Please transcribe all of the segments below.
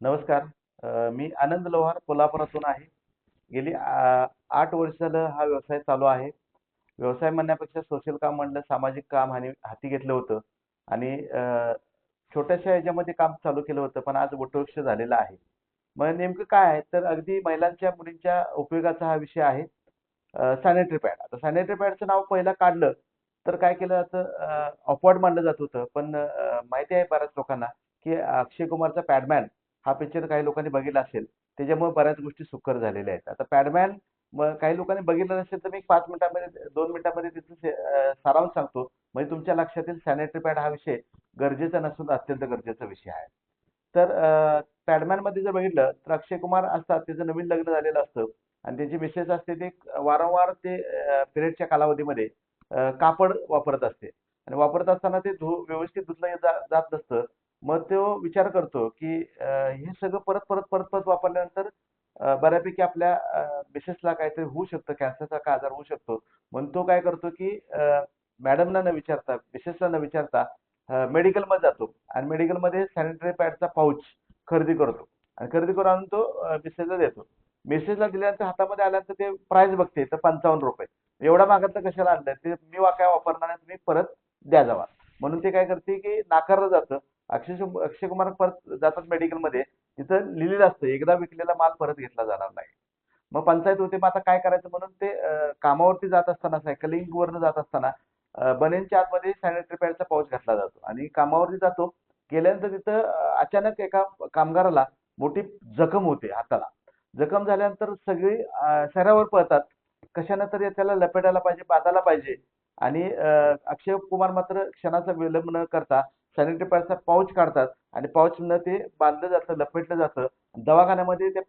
नमस्कार. मी आनंद लोहार कोल्हापुरातून आहे. गेली आठ वर्ष झालं हा व्यवसाय चालू आहे. व्यवसाय म्हणण्यापेक्षा सोशल काम म्हणलं सामाजिक काम आणि हाती घेतलं होतं. आणि छोट्याशा याच्यामध्ये काम चालू केलं होतं पण आज वटवृक्ष झालेलं आहे. मग नेमकं काय आहे? तर अगदी महिलांच्या मुलींच्या उपयोगाचा हा विषय आहे. सॅनिटरी पॅड आता सॅनिटरी पॅडचं नाव पहिला काढलं तर काय केलं जातं? ऑफवर्ड मानलं जात होतं. पण माहिती आहे बऱ्याच लोकांना की अक्षय कुमारचा पॅडमॅन हा पिक्चर काही लोकांनी बघितला असेल. त्याच्यामुळे बऱ्याच गोष्टी सुकर झालेल्या आहेत. आता पॅडमॅन काही लोकांनी बघितलं नसेल तर मी पाच मिनिटांमध्ये दोन मिनिटांमध्ये तिथून सारांश सांगतो. म्हणजे तुमच्या लक्षात येईल सॅनिटरी पॅड हा विषय गरजेचा नसून अत्यंत गरजेचा विषय आहे. तर पॅडमॅनमध्ये जर बघितलं तर अक्षय कुमार असतात. त्याचं नवीन लग्न झालेलं असतं. आणि त्यांची मिसेस असते ते वारंवार ते पिरियडच्या कालावधीमध्ये कापड वापरत असते. आणि वापरत असताना ते धु व्यवस्थित धुतलं जात नसतं. मग तो विचार करतो की हे सगळं परत परत परत परत वापरल्यानंतर बऱ्यापैकी आपल्या मिसेसला काहीतरी होऊ शकतं कॅन्सरचा का आजार होऊ शकतो. म्हणून तो काय करतो की मॅडमला न विचारता मिसेसला न विचारता मेडिकलमध्ये जातो आणि मेडिकलमध्ये सॅनिटरी पॅडचा पाऊच खरेदी करतो. आणि खरेदी करून आणून तो मिसेसला देतो. मिसेसला दिल्यानंतर हातामध्ये आल्यानंतर ते प्राइस बघते तर पंचावन्न रुपये. एवढा मागातलं कशाला आणलं ते मी वा काय वापरणार तुम्ही परत द्या जावा म्हणून ते काय करते की नाकारलं जातं. अक्षय अक्षय कुमार परत जातात मेडिकलमध्ये तिथं लिहिलेलं असतं एकदा विकलेला माल परत घेतला जाणार नाही. मग पंचायत होते मग आता काय करायचं म्हणून ते कामावरती जात असताना सायकलिंग वरनं जात असताना बनेनच्या आतमध्ये सॅनिटरी पॅडचा पाऊच घातला जातो. आणि कामावरती जातो. गेल्यानंतर तिथं अचानक एका कामगाराला मोठी जखम होते हाताला. जखम झाल्यानंतर सगळी शहरावर पळतात. कशानं तरी त्याला लपेटायला पाहिजे बांधायला पाहिजे. आणि अं, अक्षय कुमार मात्र क्षणाचा विलंब न करता सॅनिटरी पॅडचा पाऊच काढतात आणि पाऊचनं ते बांधलं जातं लपेटलं जातं. दवाखान्यामध्ये ते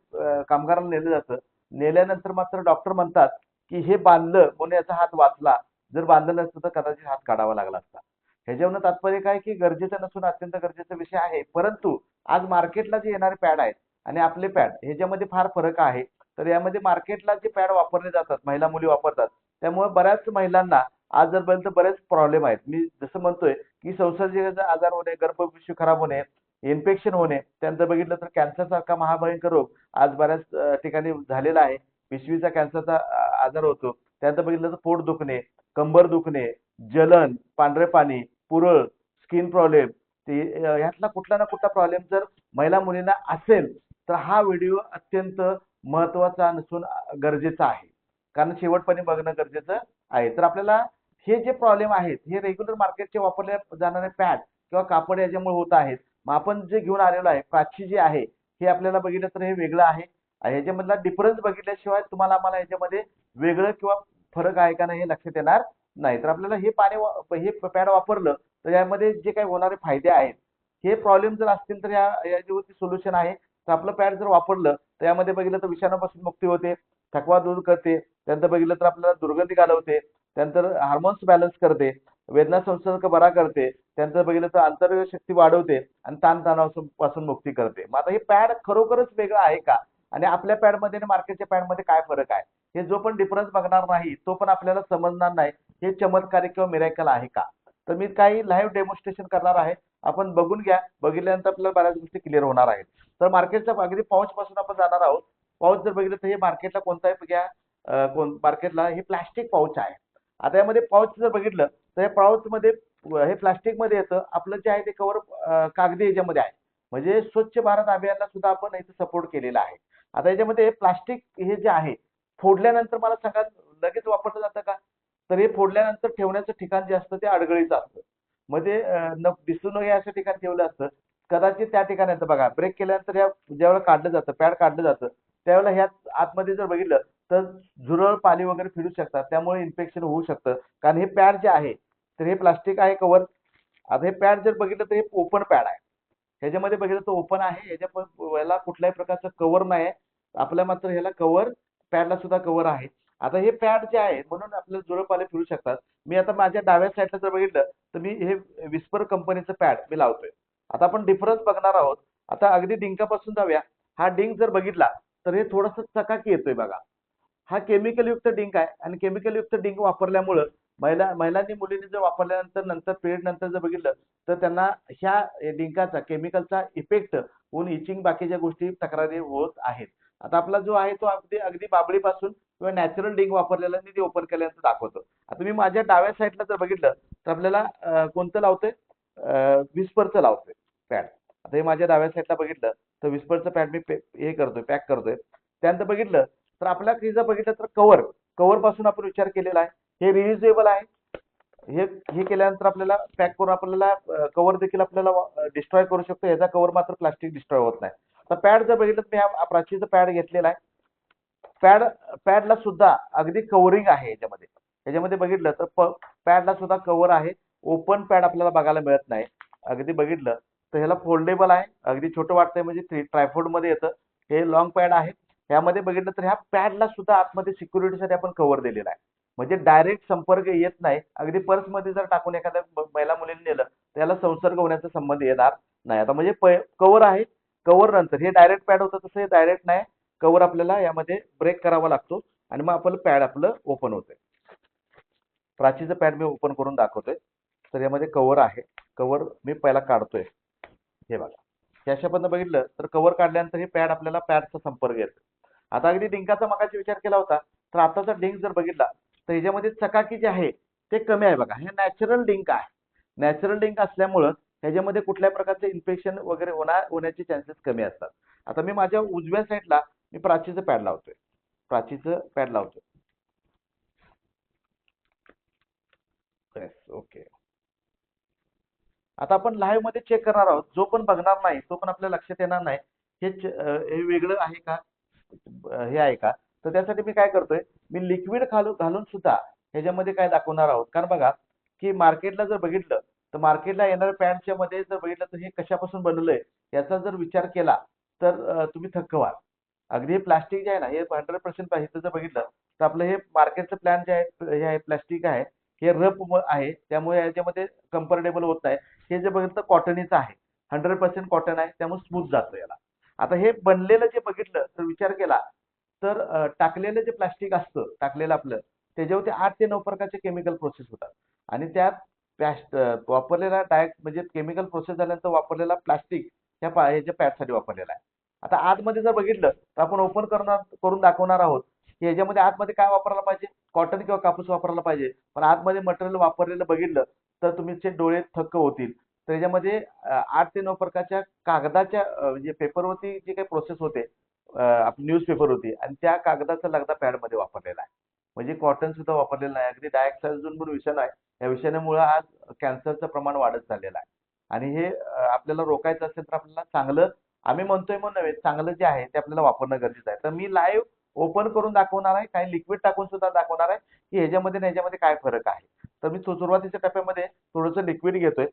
कामगारांना नेलं जातं. नेल्यानंतर मात्र डॉक्टर म्हणतात की हे बांधलं म्हणून याचा हात वाचला जर बांधलं नसतं तर कदाचित हात काढावा लागला असता. ह्याच्यावरनं तात्पर्य काय की गरजेचं नसून अत्यंत गरजेचा विषय आहे. परंतु आज मार्केटला जे येणारे पॅड आहेत आणि आपले पॅड ह्याच्यामध्ये फार फरक आहे. तर यामध्ये मार्केटला जे पॅड वापरले जातात महिला मुली वापरतात त्यामुळे बऱ्याच महिलांना आज जर बघितलं बरेच प्रॉब्लेम आहेत. मी जसं म्हणतोय की संसर्गजन्य आजार होणे गर्भपिशवी खराब होणे इन्फेक्शन होणे त्यानंतर बघितलं तर कॅन्सर सारखा महाभयंकर रोग आज बऱ्याच ठिकाणी झालेला आहे. पिशवीचा कॅन्सरचा आजार होतो. त्यानंतर बघितलं तर पोट दुखणे कंबर दुखणे जलन पांढरे पाणी पुरळ स्किन प्रॉब्लेम ते ह्यातला कुठला ना कुठला प्रॉब्लेम जर महिला मुलींना असेल तर हा व्हिडिओ अत्यंत महत्त्वाचा नसून गरजेचा आहे. कारण शेवटपणे बघणं गरजेचं आहे. तर आपल्याला हे जे प्रॉब्लेम आहेत हे रेग्युलर मार्केटचे वापरले जाणारे पॅड किंवा कापड याच्यामुळे होत आहेत. मग आपण जे घेऊन आलेलो आहे प्राची जे आहे हे आपल्याला बघितलं तर हे वेगळं आहे. याच्यामधला ह्याच्यामधला डिफरन्स बघितल्याशिवाय तुम्हाला आम्हाला याच्यामध्ये वेगळं किंवा फरक आहे का नाही हे लक्षात येणार नाही. तर आपल्याला हे पाणी हे पॅड वापरलं तर यामध्ये जे काही होणारे फायदे आहेत हे प्रॉब्लेम जर असतील तर या याच्यावरती सोल्युशन आहे. तर आपलं पॅड जर वापरलं तर यामध्ये बघितलं तर विषाणूपासून मुक्ती होते थकवा दूर करते. त्यानंतर बघितलं तर आपल्याला दुर्गंधी घालवते. त्यानंतर हार्मोन्स बॅलन्स करते वेदना संसर्ग बरा करते त्यानंतर बघितलं तर अंतर्गत शक्ती वाढवते आणि ताणतणावापासून मुक्ती करते. मग आता हे पॅड खरोखरच वेगळं आहे का? आणि आपल्या पॅडमध्ये आणि मार्केटच्या पॅडमध्ये काय फरक आहे? हे जो पण डिफरन्स बघणार नाही तो पण आपल्याला समजणार नाही हे चमत्कारिक किंवा मिरॅकल आहे का? तर मी काही लाईव्ह डेमॉन्स्ट्रेशन करणार आहे. आपण बघून घ्या. बघितल्यानंतर आपल्याला बऱ्याच गोष्टी क्लिअर होणार आहेत. तर मार्केटच्या अगदी पाऊच पासून आपण जाणार आहोत. पाऊच जर बघितलं तर हे मार्केटला कोणताही घ्या कोण मार्केटला हे प्लास्टिक पाऊच आहे. आता यामध्ये पाऊच जर बघितलं तर या पाऊच मध्ये हे प्लास्टिकमध्ये येतं. आपलं जे आहे ते कवर कागदी याच्यामध्ये आहे. म्हणजे स्वच्छ भारत अभियानला सुद्धा आपण इथे सपोर्ट केलेला आहे. आता याच्यामध्ये प्लास्टिक हे जे आहे फोडल्यानंतर मला सांगा लगेच वापरलं जातं का? तर हे फोडल्यानंतर ठेवण्याचं ठिकाण जे असतं ते अडगळीचं असतं. मध्ये न दिसू नये अशा ठिकाण ठेवलं असतं. कदाचित त्या ठिकाणी येतं बघा ब्रेक केल्यानंतर ह्या ज्यावेळेला काढलं जातं पॅड काढलं जातं त्यावेळेला ह्या आतमध्ये जर बघितलं तर झुरळ पाणी वगैरे फिरू शकतात. त्यामुळे इन्फेक्शन होऊ शकतं. कारण हे पॅड जे आहे तर हे प्लास्टिक आहे कवर आता हे पॅड जर बघितलं तर हे ओपन पॅड आहे. ह्याच्यामध्ये बघितलं तर ओपन आहे. ह्याच्या पण याला कुठल्याही प्रकारचं कव्हर नाही आहे. आपल्या मात्र ह्याला कव्हर पॅडला सुद्धा कव्हर आहे. आता हे पॅड जे आहे म्हणून आपल्याला झुरळ पाले फिरू शकतात. मी आता माझ्या डाव्या साईडला जर बघितलं तर मी हे विस्पर कंपनीचं पॅड मी लावतोय. आता आपण डिफरन्स बघणार आहोत. आता अगदी डिंकापासून जाऊया. हा डिंक जर बघितला तर हे थोडंसं चकाकी येतोय बघा. हा केमिकलयुक्त डिंक आहे. आणि केमिकलयुक्त डिंक वापरल्यामुळं महिला महिलांनी मुलींनी जर वापरल्यानंतर नंतर पिरियड नंतर जर बघितलं तर त्यांना ह्या डिंकाचा केमिकलचा इफेक्ट होऊन इचिंग बाकीच्या गोष्टी तक्रारी होत आहेत. आता आपला जो आहे तो अगदी अगदी बाबळीपासून किंवा नॅचरल डिंक वापरलेला मी ते ओपन केल्यानंतर दाखवतो. आता मी माझ्या डाव्या साईडला जर बघितलं तर आपल्याला कोणतं लावतोय? विस्परचं लावतोय पॅड आता हे माझ्या डाव्या साईडला बघितलं तर विस्परचं पॅड मी हे करतोय पॅक करतोय. त्यानंतर बघितलं तर आपल्या जर बघितलं तर कव्हर कव्हरपासून आपण विचार केलेला आहे. हे रियुजेबल आहे. हे हे केल्यानंतर आपल्याला पॅक करून आपल्याला कव्हर देखील आपल्याला डिस्ट्रॉय करू शकतो. याचा कव्हर मात्र प्लास्टिक डिस्ट्रॉय होत नाही. तर पॅड जर बघितलं तर मी हा प्राचीचा पॅड घेतलेला आहे. पॅड पॅडला सुद्धा अगदी कव्हरिंग आहे याच्यामध्ये. याच्यामध्ये बघितलं तर पॅडला सुद्धा कव्हर आहे. ओपन पॅड आपल्याला बघायला मिळत नाही. अगदी बघितलं तर ह्याला फोल्डेबल आहे. अगदी छोटं वाटतंय म्हणजे थ्री ट्रायफोडमध्ये येतं. हे लॉंग पॅड आहे. ह्यामध्ये बघितलं तर ह्या पॅडला सुद्धा आतमध्ये सिक्युरिटीसाठी आपण कव्हर दिलेला आहे. म्हणजे डायरेक्ट संपर्क येत नाही. अगदी पर्समध्ये जर टाकून एखाद्या महिला मुलीने नेलं त्याला संसर्ग होण्याचा संबंध येणार नाही. आता म्हणजे कव्हर आहे. कव्हर नंतर. हे डायरेक्ट पॅड होतं तसं हे डायरेक्ट नाही. कव्हर आपल्याला यामध्ये ब्रेक करावा लागतो. आणि मग आपलं पॅड आपलं ओपन होतंय. प्राचीचं पॅड मी ओपन करून दाखवतोय. तर यामध्ये कव्हर आहे. कव्हर मी पहिला काढतोय. हे बघा. हे अशा बघितलं तर कव्हर काढल्यानंतर हे पॅड आपल्याला पॅडचा संपर्क येतो आता अगदी डिंकाचा मगाशी विचार केला होता तर आताचा डिंक जर बघितला तर ह्याच्यामध्ये चकाकी जे आहे ते कमी आहे बघा. हे नॅचरल डिंक आहे. नॅचरल डिंक असल्यामुळं ह्याच्यामध्ये कुठल्या प्रकारचे इन्फेक्शन वगैरे होणार होण्याचे चान्सेस कमी असतात. आता मी माझ्या उजव्या साईडला मी प्राचीचं पॅड लावतोय. प्राचीचं पॅड लावतोय. ओके आता आपण लाईव्हमध्ये चेक करणार आहोत. जो पण बघणार नाही तो पण आपल्या लक्षात येणार नाही. हे वेगळं आहे का? हे आहे का? तर त्यासाठी मी काय करतोय मी लिक्विड घालून घालून सुद्धा ह्याच्यामध्ये काय दाखवणार आहोत? कारण बघा की मार्केटला जर बघितलं तर मार्केटला येणाऱ्या पॅन्टच्या मध्ये जर बघितलं तर हे कशापासून बनलंय याचा जर विचार केला तर तुम्ही थक्क व्हाल. अगदी हे प्लास्टिक जे आहे ना हे हंड्रेड पर्सेंट पाहिजे जर बघितलं तर आपलं हे मार्केटचं प्लॅन जे आहे हे आहे प्लास्टिक आहे हे रफ आहे त्यामुळे याच्यामध्ये कम्फर्टेबल होत नाही. हे जे बघितलं कॉटनीचं आहे हंड्रेड पर्सेंट कॉटन आहे त्यामुळे स्मूथ जातं याला. आता हे बनलेलं जे बघितलं तर विचार केला तर टाकलेलं जे प्लास्टिक असतं टाकलेलं आपलं त्याच्यावरती आठ ते नऊ प्रकारचे केमिकल प्रोसेस होतात. आणि त्यात प्लॅस्ट वापरलेला डायरेक्ट म्हणजे केमिकल प्रोसेस झाल्यानंतर वापरलेला प्लास्टिक ह्या ह्याच्या पॅटसाठी वापरलेला आहे. आता आतमध्ये जर बघितलं तर आपण ओपन करणार करून दाखवणार आहोत की ह्याच्यामध्ये आतमध्ये काय वापरायला पाहिजे? कॉटन किंवा कापूस वापरायला पाहिजे. पण आतमध्ये मटेरियल वापरलेलं बघितलं तर तुमचे डोळे थक्क होतील. तर याच्यामध्ये आठ ते नऊ प्रकारच्या कागदाच्या म्हणजे पेपरवरती जी काही प्रोसेस होते आपली न्यूजपेपर होती आणि त्या कागदाचा लगदा पॅडमध्ये वापरलेला आहे. म्हणजे कॉटन सुद्धा वापरलेलं नाही. अगदी डायऑक्साईड म्हणून विषाणू आहे. या विषाणूमुळे आज कॅन्सरचं प्रमाण वाढत चाललेलं आहे. आणि हे आपल्याला रोखायचं असेल तर आपल्याला चांगलं आम्ही म्हणतोय म्हणून नव्हे चांगलं जे आहे ते आपल्याला वापरणं गरजेचं आहे. तर मी लाईव्ह ओपन करून दाखवणार आहे. काही लिक्विड टाकून सुद्धा दाखवणार आहे की ह्याच्यामध्ये आणि ह्याच्यामध्ये काय फरक आहे. तर मी सुरुवातीच्या टप्प्यामध्ये थोडंसं लिक्विड घेतोय.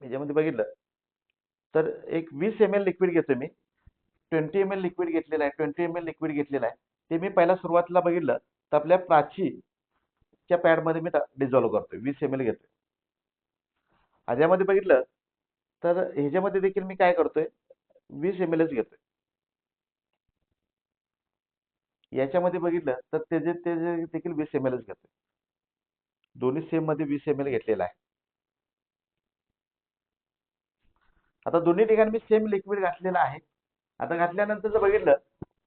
ह्याच्यामध्ये बघितलं. तर एक वीस एम एल लिक्विड घेतोय मी. ट्वेंटी एम एल लिक्विड घेतलेलं आहे. ट्वेंटी एम एल लिक्विड घेतलेलं आहे. ते मी पहिला सुरुवातीला बघितलं. तर आपल्या प्राचीच्या पॅडमध्ये मी डिझॉल्व्ह करतोय. वीस एम एल घेतोय. ह्याच्यामध्ये बघितलं तर ह्याच्यामध्ये देखील मी काय करतोय? वीस एम एलच घेतोय. याच्यामध्ये बघितलं तर त्याचे जे देखील वीस एम एलच घेतोय. दोन्ही सेममध्ये वीस एम एल घेतलेला आहे. आता दोन्ही ठिकाणी मी सेम लिक्विड घातलेलं आहे. आता घातल्यानंतर जर बघितलं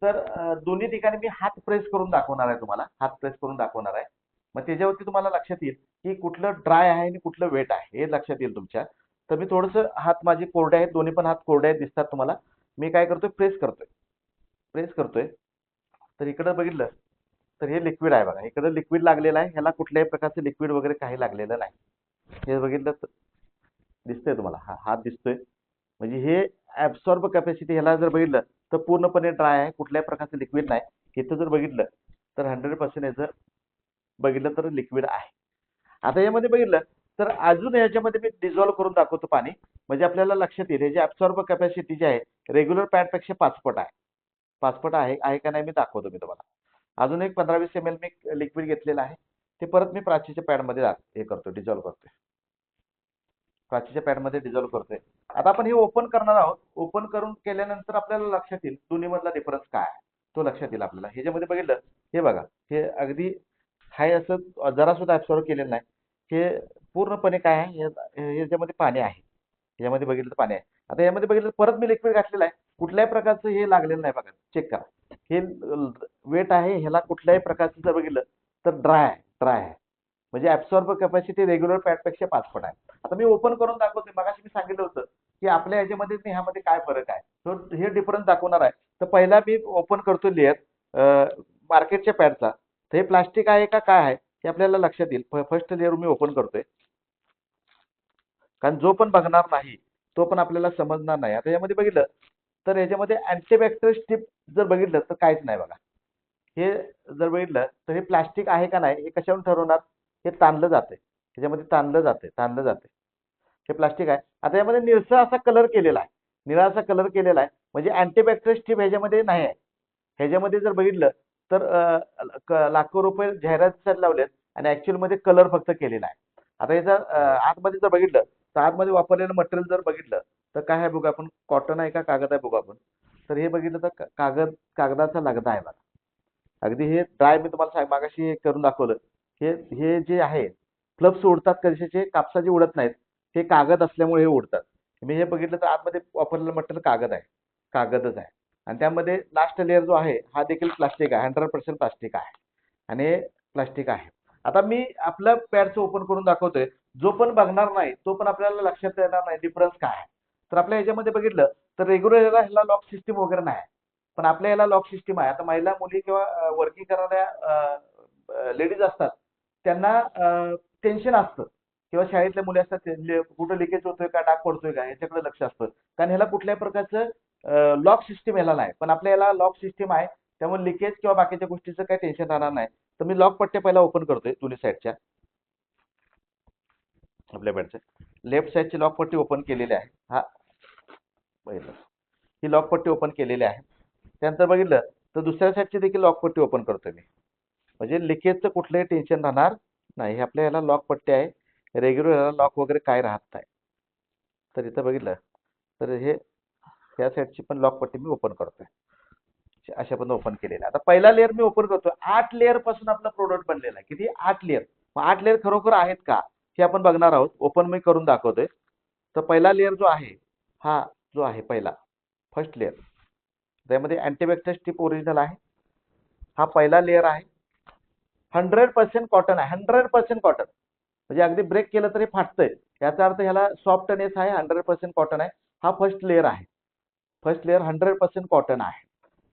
तर दोन्ही ठिकाणी मी हात प्रेस करून दाखवणार आहे तुम्हाला. हात प्रेस करून दाखवणार आहे. मग त्याच्यावरती तुम्हाला लक्षात येईल की कुठलं ड्राय आहे आणि कुठलं वेट आहे. हे लक्षात येईल तुमच्या. तर मी थोडंसं हात माझे कोरडे आहेत. दोन्ही पण हात कोरडे आहेत दिसतात तुम्हाला. मी काय करतोय? प्रेस करतोय. प्रेस करतोय. तर इकडं बघितलं तर हे लिक्विड आहे बघा. इकडं लिक्विड लागलेलं आहे. ह्याला कुठल्याही प्रकारचं लिक्विड वगैरे काही लागलेलं नाही. हे बघितलं तर दिसतंय तुम्हाला. हा हात दिसतोय. म्हणजे हे ऍब्सॉर्ब कॅपॅसिटी ह्याला जर बघितलं तर पूर्णपणे ड्राय आहे कुठल्याही प्रकारचं लिक्विड नाही. इथं जर बघितलं तर हंड्रेड पर्सेंट याचं बघितलं तर लिक्विड आहे. आता यामध्ये बघितलं तर अजून याच्यामध्ये मी डिझॉल्व्ह करून दाखवतो पाणी. म्हणजे आपल्याला लक्षात येईल ह्याची ऍब्सॉर्ब कॅपॅसिटी जी आहे रेग्युलर पॅडपेक्षा पाचपट आहे. पाचपट आहे आहे का नाही मी दाखवतो मी तुम्हाला. अजून एक पंधरा वीस एम एल मी लिक्विड घेतलेलं आहे. ते परत मी प्राचीच्या पॅडमध्ये हे करतो डिझॉल्व्ह करतोय. काचेच्या पॅडमध्ये डिझॉल्व्ह करतोय. आता आपण हे ओपन करणार आहोत. ओपन करून केल्यानंतर आपल्याला लक्षात येईल दोन्ही मधला डिफरन्स काय तो लक्षात येईल आपल्याला. ह्याच्यामध्ये बघितलं हे बघा हे अगदी हाय असं जरा सुद्धा ऍब्सॉर्व केलेलं नाही. हे पूर्णपणे काय आहे? याच्यामध्ये ह्याच्यामध्ये पाणी आहे. ह्याच्यामध्ये बघितलं तर पाणी आहे. आता यामध्ये बघितलं तर परत मी लिक्विड घातलेलं आहे. कुठल्याही प्रकारचं हे लागलेलं नाही बघा. चेक करा. हे वेट आहे ह्याला कुठल्याही प्रकारचं जर बघितलं तर ड्राय आहे ड्राय आहे. म्हणजे ऍब्सॉर्ब कॅपॅसिटी रेग्युलर पॅडपेक्षा पाच पट आहे. आता मी ओपन करून दाखवते मगाशी मी सांगितलं होतं की आपल्या ह्याच्यामध्ये ह्यामध्ये काय फरक आहे? तर हे डिफरन्स दाखवणार आहे. तर पहिला मी ओपन करतो लेअर मार्केटच्या पॅडचा तर हे प्लास्टिक आहे का काय आहे हे आपल्याला लक्षात येईल. फर्स्ट लेअर मी ओपन करतोय. कारण जो पण बघणार नाही तो पण आपल्याला समजणार नाही. आता यामध्ये बघितलं तर याच्यामध्ये अँटीबॅक्टेरियल स्टिप जर बघितलं तर काहीच नाही बघा. हे जर बघितलं तर हे प्लास्टिक आहे का नाही हे कशावरून ठरवणार? हे ताणलं जाते ह्याच्यामध्ये ताणलं जाते ताणलं जाते हे प्लास्टिक आहे. आता यामध्ये निळसा असा कलर केलेला आहे. निळा असा कलर केलेला आहे. म्हणजे अँटीबॅक्टेरियल स्ट्रिप ह्याच्यामध्ये नाही आहे. ह्याच्यामध्ये जर बघितलं तर लाखो रुपये जाहिरातीसाठी लावलेत आणि actual मध्ये कलर फक्त केलेला आहे. आता याचा आतमध्ये जर बघितलं तर आतमध्ये वापरलेलं मटेरियल जर बघितलं तर काय आहे बघू आपण? कॉटन आहे का? कागद आहे बघू आपण. तर हे बघितलं तर कागद कागदाचा लगदा आहे बघा. अगदी हे ड्राय मी तुम्हाला सांग मागाशी हे करून दाखवलं. हे हे जे आहे फ्लप्स उडतात कशाचे कापसाचे उडत नाहीत हे कागद असल्यामुळे हे उडतात. मी हे बघितलं तर आतमध्ये वापरलेलं मटेरियल कागद आहे. कागदच आहे. आणि त्यामध्ये लास्ट लेअर जो आहे हा देखील प्लास्टिक आहे. हंड्रेड पर्सेंट प्लास्टिक आहे. आणि हे प्लास्टिक आहे. आता मी आपलं पॅडचं ओपन करून दाखवतोय. जो पण बघणार नाही तो पण आपल्याला लक्षात येणार नाही डिफरन्स काय आहे. तर आपल्या याच्यामध्ये बघितलं तर रेग्युलर ह्याला लॉक सिस्टीम वगैरे नाही. पण आपल्या याला लॉक सिस्टीम आहे. आता महिला मुली किंवा वर्किंग करणाऱ्या लेडीज असतात त्यांना टेन्शन असतं. किंवा शाळेतल्या मुली असतात म्हणजे कुठं लिकेज होतोय का डाग पडतोय का याच्याकडे लक्ष असतं. कारण ह्याला कुठल्याही प्रकारचं लॉक सिस्टीम ह्याला नाही. पण आपल्या ह्याला लॉक सिस्टीम आहे. त्यामुळे लिकेज किंवा बाकीच्या गोष्टीचं काही टेन्शन राहणार नाही. तर मी लॉक पट्ट्या पहिला ओपन करतोय दोन्ही साईडच्या आपल्या बेडच्या लेफ्ट साईडची लॉक पट्टी ओपन केलेली आहे. हा. पहिलं ही लॉक पट्टी ओपन केलेली आहे. त्यानंतर बघितलं तर दुसऱ्या साईडची देखील लॉक पट्टी ओपन करतोय मी. म्हणजे लिकेजचं कुठलंही टेन्शन राहणार नाही हे आपल्या याला लॉक पट्टी आहे. रेग्युलर याला लॉक वगैरे काय राहत नाही. तर इथं बघितलं. तर हे या साईडची पण लॉक पट्टी मी ओपन करतोय. अशा पण ओपन केलेलं आहे आता पहिला लेअर मी ओपन करतोय. आठ लेअरपासून आपला प्रोडक्ट बनलेला आहे. किती? आठ लेअर मग आठ लेअर खरोखर आहेत का? हे आपण बघणार आहोत. ओपन मी करून दाखवतोय. तर पहिला लेअर जो आहे हा जो आहे पहिला. फर्स्ट लेअर त्यामध्ये अँटीबॅक्टेरियल स्ट्रिप ओरिजिनल आहे. हा पहिला लेअर आहे. हंड्रेड पर्सेंट कॉटन आहे. हंड्रेड पर्सेंट कॉटन म्हणजे अगदी ब्रेक केलं तरी फाटतंय. याचा अर्थ ह्याला सॉफ्टनेस आहे हंड्रेड पर्सेंट कॉटन आहे. हा फर्स्ट लेअर आहे. First layer hundred percent cotton आहे.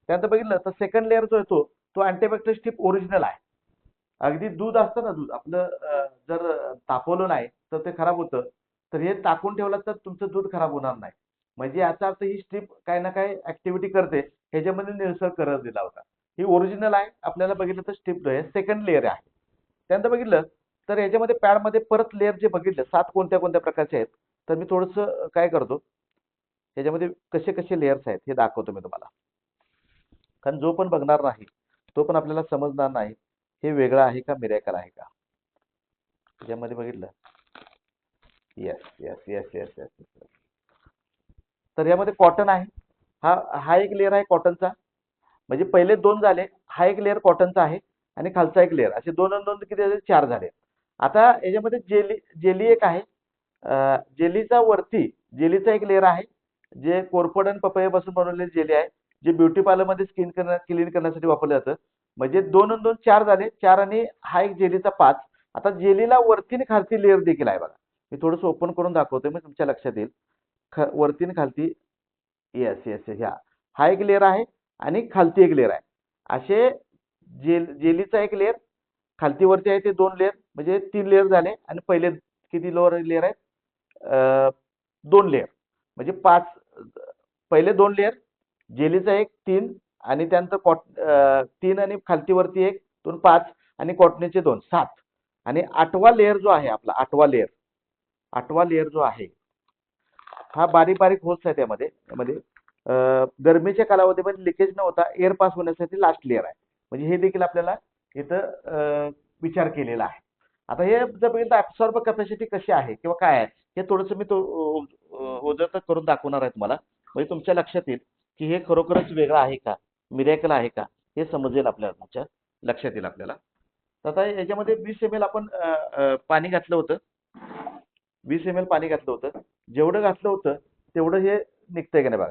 त्यानंतर बघितलं तर सेकंड लेअर जो येतो तो अँटीबॅक्टेरियल स्ट्रीप ओरिजिनल आहे. अगदी दूध असतं ना दूध. आपलं जर तापवलं नाही तर ते खराब होतं. तर हे टाकून ठेवलं तर तुमचं दूध खराब होणार नाही. म्हणजे याचा अर्थ ही स्ट्रीप काही ना काही ऍक्टिव्हिटी करते. ह्याच्यामध्ये निळसर करत दिला होता. ही ओरिजिनल आहे. आपल्याला बघितलं तर स्ट्रीप आहे सेकंड लेअर आहे. त्यानंतर बघितलं तर याच्यामध्ये पॅडमध्ये परत लेअर जे बघितलं सात कोणत्या कोणत्या प्रकारचे आहेत तर मी थोडंसं काय करतो याच्यामध्ये कसे कसे लेअर्स आहेत हे दाखवतो मी तुम्हाला. कारण जो पण बघणार नाही तो पण आपल्याला समजणार नाही हे वेगळं आहे का मिरॅकल आहे का? याच्यामध्ये बघितलं. Yes yes yes yes yes yes तर यामध्ये कॉटन आहे. हा हा एक लेअर आहे कॉटनचा म्हणजे पहिले दोन झाले हा एक लेअर कॉटनचा आहे आणि खालचा एक लेअर असे दोन दोन किती झाले? चार झाले. आता याच्यामध्ये जेली जेली एक आहे. जेलीचा वरती जेलीचा एक लेअर आहे जे कोरफड आणि पपयापासून बनवलेली जेली आहे जे ब्युटी पार्लरमध्ये स्किन करण्या क्लीन करण्यासाठी वापरलं जातं. म्हणजे दोन दोन चार झाले. चार आणि हा एक जेलीचा पाच. आता जेलीला वरती आणि खालती लेअर देखील आहे बघा. मी थोडंसं ओपन करून दाखवतो मी तुमच्या लक्षात येईल. ख वरती आणि खालती येस येस ह्या. हा एक लेअर आहे. आणि खालती एक लेअर आहे. असे जेल जेलीचा एक लेअर खालती वरती आहे ते दोन लेअर म्हणजे तीन लेअर झाले आणि पहिले किती लोअर लेअर आहेत? दोन लेअर म्हणजे पाच पहिले दोन लेअर जेलीचा एक तीन आणि त्यानंतर कॉट तीन आणि खालतीवरती एक दोन पाच आणि कॉटनीचे दोन सात. आणि आठवा लेअर जो आहे आपला आठवा लेअर आठवा लेअर जो आहे हा बारीक बारीक होल्स आहे त्यामध्ये त्यामध्ये गरमीच्या कालावधीमध्ये लिकेज न होता एअर पास होण्यासाठी लास्ट लेअर आहे. म्हणजे हे देखील आपल्याला इथं विचार केलेला आहे. आता हे जर बघितलं कॅपॅसिटी कशी आहे किंवा काय आहे हे थोडंसं मी तो ओझर करून दाखवणार आहे तुम्हाला. म्हणजे तुमच्या लक्षात येईल की हे खरोखरच वेगळं आहे का? मिरॅकल आहे का? हे समजेल आपल्याला तुमच्या लक्षात येईल आपल्याला. तर आता याच्यामध्ये वीस एम एल आपण पाणी घातलं होतं. वीस एम एल पाणी घातलं होतं. जेवढं घातलं होतं तेवढं हे निघतंय का नाही बघा?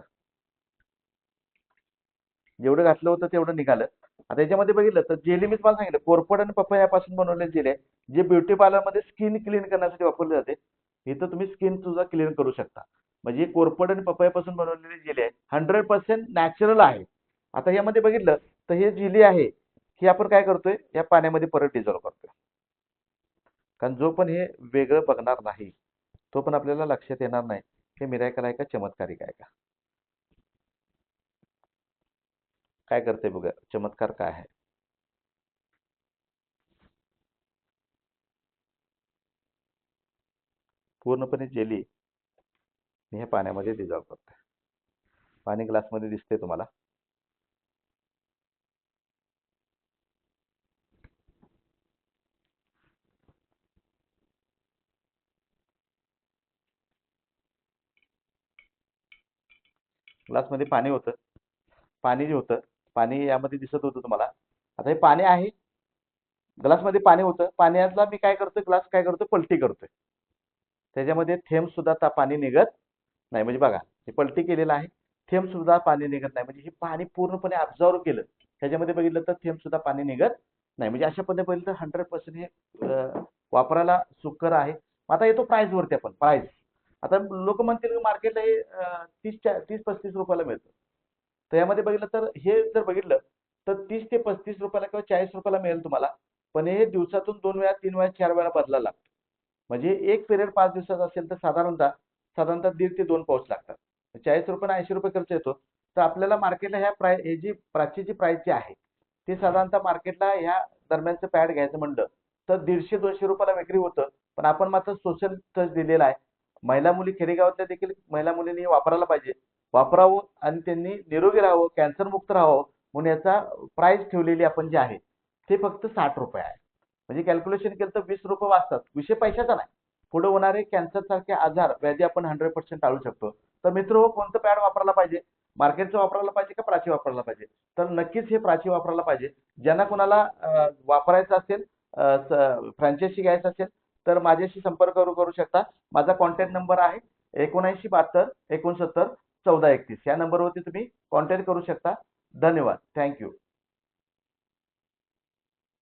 जेवढं घातलं होतं तेवढं निघालं. आता याच्यामध्ये बघितलं तर जेली मी तुम्हाला सांगितलं कोरफड आणि पपयापासून बनवलेले जेली आहे जे ब्युटी पार्लरमध्ये स्किन क्लीन करण्यासाठी वापरले जाते इथं तुम्ही स्किन सुद्धा क्लीन करू शकता. म्हणजे कोरफड आणि पपयापासून बनवलेले जेली आहे हंड्रेड पर्सेंट नॅचरल आहे. आता यामध्ये बघितलं तर हे जेली आहे हे आपण काय करतोय या पाण्यामध्ये परत डिझॉल्व करतोय. कारण जो पण हे वेगळं बघणार नाही तो पण आपल्याला लक्षात येणार नाही हे मिरायकल आहे का चमत्कारिक आहे का? काय करते बघा चमत्कार काय आहे? पूर्णपणे जेली मी ह्या पाण्यामध्ये डिझॉल्व करते. पाणी ग्लासमध्ये दिसते तुम्हाला. ग्लासमध्ये पाणी होतं. पाणी जे होतं पाणी यामध्ये दिसत होतं तुम्हाला. आता हे पाणी आहे. ग्लासमध्ये पाणी होतं. पाण्यातला मी काय करतो ग्लास काय करतो पलटी करतोय. त्याच्यामध्ये थेंब सुद्धा ता पाणी निघत नाही. म्हणजे बघा हे पलटी केलेलं आहे. थेंब सुद्धा पाणी निघत नाही. म्हणजे हे पाणी पूर्णपणे ऑब्झर्व केलं. त्याच्यामध्ये बघितलं तर थेंब सुद्धा पाणी निघत नाही. म्हणजे अशा पद्धतीने बघितलं तर हंड्रेड पर्सेंट हे वापरायला सुकर आहे. आता येतो प्राइस वरती आपण. प्राइस आता लोक म्हणतील मार्केटला हे तीस तीस पस्तीस रुपयाला मिळतं. तर यामध्ये बघितलं तर हे जर बघितलं तर तीस ते पस्तीस रुपयाला किंवा चाळीस रुपयाला मिळेल तुम्हाला. पण हे दिवसातून दोन वेळा तीन वेळा चार वेळा बदलायला लागतं. म्हणजे एक पिरियड पाच दिवसाचा असेल तर साधारणतः साधारणतः दीड ते दोन पाऊस लागतात. चाळीस रुपये ऐंशी रुपये खर्च येतो. तर आपल्याला मार्केटला ह्या प्राय हे जी प्राची जी प्राईस जी आहे ती साधारणतः मार्केटला ह्या दरम्यानचं पॅड घ्यायचं म्हणलं तर दीडशे दोनशे रुपयाला विक्री होतं. पण आपण मात्र सोशल टच दिलेला आहे. महिला मुली खेडेगावातल्या देखील महिला मुलींनी वापरायला पाहिजे. वापरावं आणि त्यांनी निरोगी राहावं कॅन्सर मुक्त राहावं म्हणून याचा प्राइस ठेवलेली आपण जे आहे ते फक्त साठ रुपये आहे. म्हणजे कॅल्क्युलेशन केलं तर वीस रुपये वाचतात. विषय पैशाचा नाही. पुढे होणारे कॅन्सर सारखे आजार व्याधी आपण हंड्रेड पर्सेंट टाळू शकतो. तर मित्र हो कोणतं पॅड वापरायला पाहिजे? मार्केटचं वापरायला पाहिजे का प्राची वापरायला पाहिजे? तर नक्कीच हे प्राची वापरायला पाहिजे. ज्यांना कोणाला वापरायचं असेल फ्रँचायसी घ्यायचं असेल तर माझ्याशी संपर्क करू करू शकता. माझा कॉन्टॅक्ट नंबर आहे एकोणऐंशी बहात्तर एकोणसत्तर चौदा एकतीस. या नंबरवरती तुम्ही कॉन्टॅक्ट करू शकता. धन्यवाद. थँक्यू